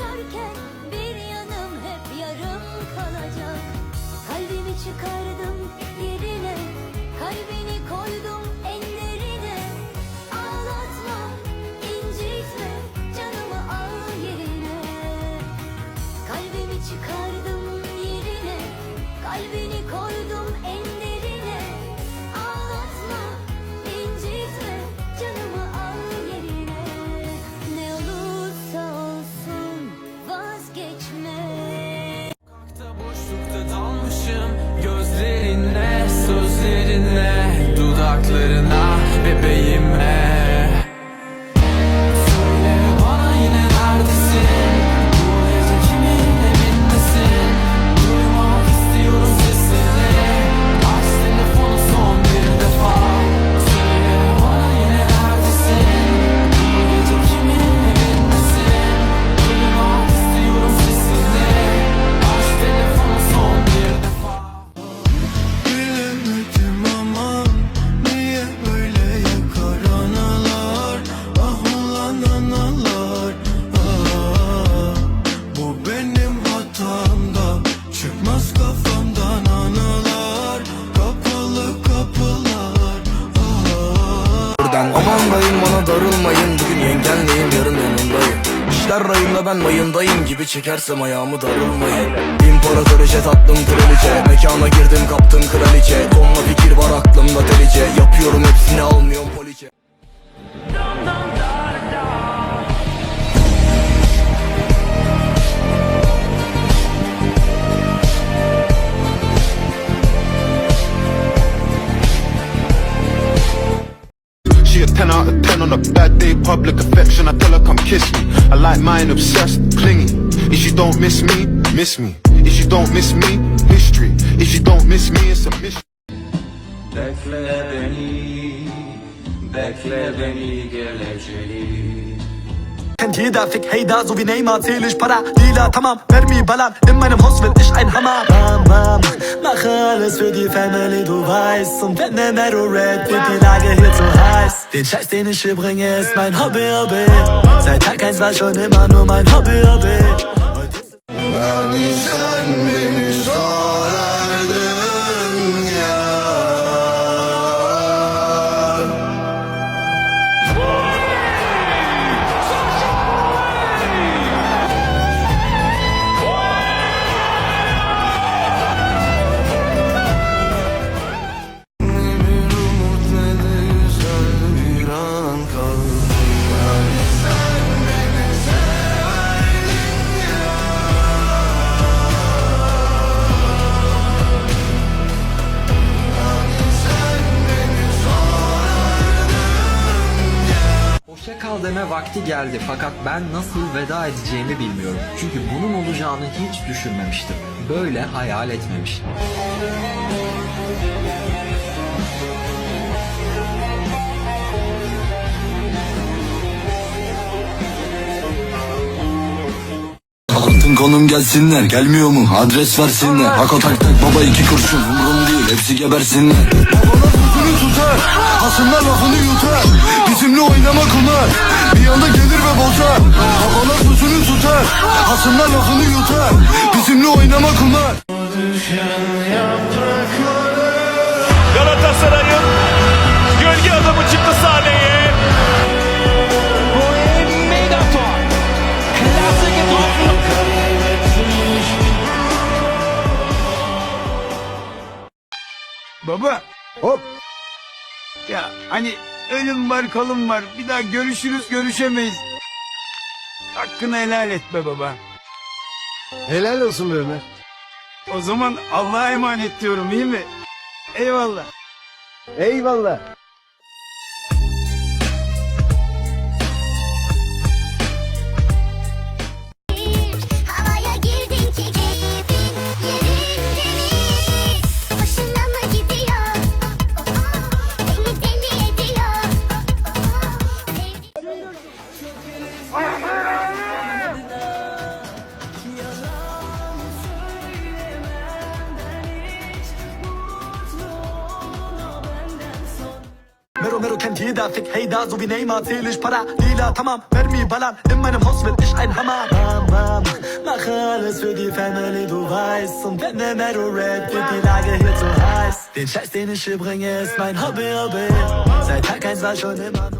taşarken Gözlerinle, sözlerinle Dudaklarına, bebeğime Buradan aman dayım bana darılmayın. Bugün yengenleyim yarın yanındayım. İşler rayımda ben mayındayım gibi çekersem ayağımı darılmayın. İmparatoriçe tattım kraliçe. Mekana girdim kaptım kraliçe. Tonla fikir var aklımda delice. Yapıyorum hepsini almıyorum out of 10 on a bad day, public affection. I tell her come kiss me. I like mine obsessed, clingy. If you don't miss me, miss me. If you don't miss me, history. If you don't miss me, it's a mystery. Bekle beni geleceğim Kennt jeder, fick Hater, so wie Neymar zähl ich Para Lila, tamam, Vermi, Ballern. In meinem Haus wird ich ein Hammer. Bam, bam, mache alles für die Family, du weißt. Und wenn der Metal Red wird die Lage hier zu heiß. Den Scheiß, den ich hier bringe, ist mein Hobby, Hobby. Seit Tag 1 war schon immer nur mein Hobby, Hobby kal deme vakti geldi fakat ben nasıl veda edeceğimi bilmiyorum. Çünkü bunun olacağını hiç düşünmemiştim. Böyle hayal etmemiştim. Altın konum gelsinler Gelmiyor mu adres versinler Hako tak tak baba iki kurşun Umrum değil hepsi gebersinler tutar Hasımlar lafını yutar. Bizimle oynama kumar Bir anda gelir ve bozar. Babalar sözünü tutar. Hasımlar lafını yutar. Bizimle oynama kumar Galatasaray'ın gölge adamı çıktı sahneye. Baba hop. Ya hani ölüm var kalım var bir daha görüşürüz görüşemeyiz. Hakkını helal et be baba. Helal olsun be Ömer. O zaman Allah'a emanet diyorum iyi mi? Eyvallah. Eyvallah. Mero Mero kennt jeder, fick hey da, so wie Neymar zähl ich para Lila, tamam, Mermi, ballern, in meinem Haus bin ich ein Hammer. Bam, bam, mache alles für die Family, du weißt. Und wenn der Mero Red wird die Lage hier zu heiß. Den Scheiß, den ich hier bringe, ist mein Hobby, Hobby. Seit Tag 1 war schon immer nur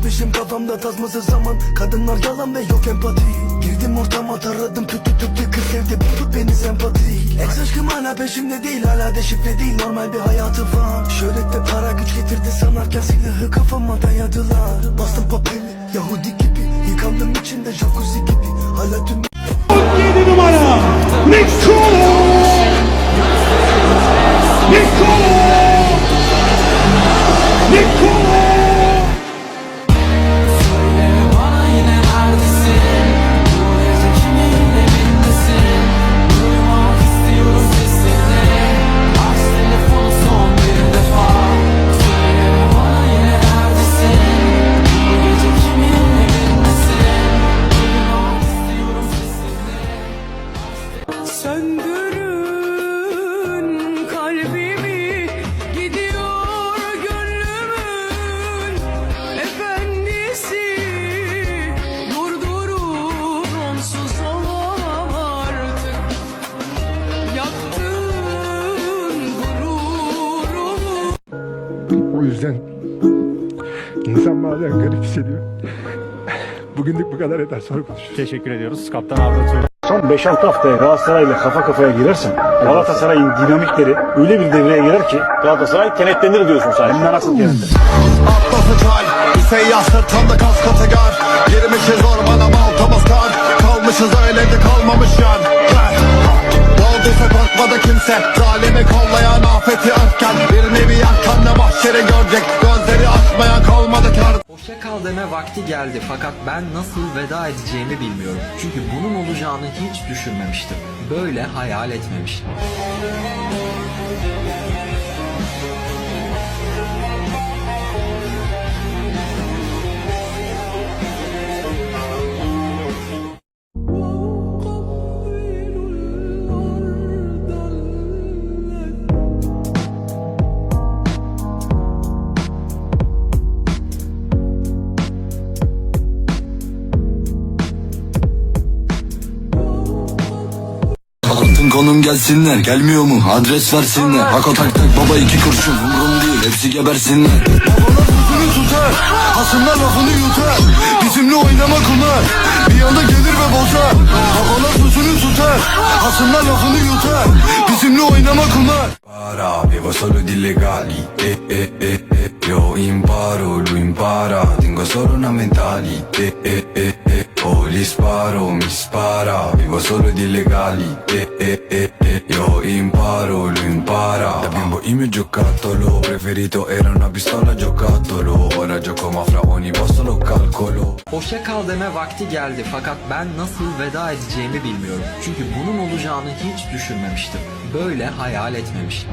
Gitmişim kafamda tasmasız zaman. Kadınlar yalan ve yok empati. Girdim ortama taradım tütü tütü Kırk evde buldu beni sempati. Ex aşkım hala peşimde değil Hala deşifre değil normal bir hayatı var. Şöhrette para güç getirdi sanarken Silahı kafama dayadılar. Bastım papeli Yahudi gibi Yıkandım içinde jacuzzi gibi. Hala tüm Bana insan bazen garip hissediyor. Bugünlük bu kadar yeter sonra konuşuruz. Teşekkür ediyoruz. Kaptan Arda Son 5-6 haftaya Galatasaray'la kafa kafaya girersen Galatasaray'ın dinamikleri öyle bir devreye girer ki Galatasaray kenetlenir diyorsun sen. Hem de nasıl kenetlenir? Atlası çay Bir seyyah sırtımda kas kategar Girmişiz ormana baltamız kar Kalmışız öyle de kalmamış yan Gel. Olduysa korkmadı kimse Zalimi kollayan afeti örtken Bir nevi yakkanla mahşeri görecek Gözleri açmayan kalmadı kar Hoşça kal deme vakti geldi fakat ben nasıl veda edeceğimi bilmiyorum. Çünkü bunun olacağını hiç düşünmemiştim. Böyle hayal etmemiştim. Konum gelsinler. Gelmiyor mu? Adres versinler. Hako tak tak baba iki kurşun. Umrum değil hepsi gebersinler. Babalar sözünü tutar. Hasımlar lafını yutar. Bizimle oynama kumar bir anda gelir ve bozar. Babalar sözünü tutar. Hasımlar lafını yutar. Bizimle oynama kumar Para vivo solo di legali. Eh, eh, eh, eh. Yo imparo, lui impara. Tengo solo una mentalite eh, eh, eh. Oh gli sparo, mi spara Vivo solo di legali eh, eh, eh, eh. Io imparo, lui impara Da bimbo il mio giocattolo Preferito era una pistola giocattolo Ora gioco ma fra ogni posto lo calcolo Hoşça kal deme vakti geldi fakat ben nasıl veda edeceğimi bilmiyorum. Çünkü bunun olacağını hiç düşünmemiştim. Böyle hayal etmemiştim.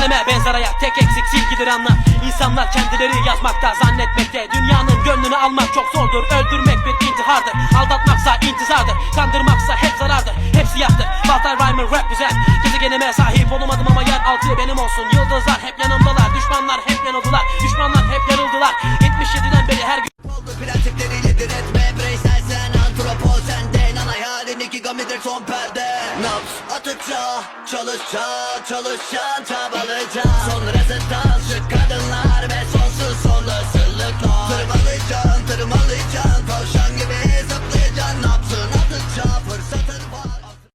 Kaleme benzer hayat tek eksik silgidir anla İnsanlar kendileri yazmakta zannetmekte. Dünyanın gönlünü almak çok zordur. Öldürmek bir intihardır. Aldatmaksa intizardır. Kandırmaksa hep zarardır. Hepsi yaptı Walter Rhymer represent Gezegenime sahip olamadım ama yer altı benim olsun. Yıldızlar hep yanımdalar. Düşmanlar hep yanıldılar. Düşmanlar hep yarıldılar. 77'den beri her gün Prensipleriyle diretme bireysel Çalışacak Çalışacaksın çabalayacaksın Sonra sen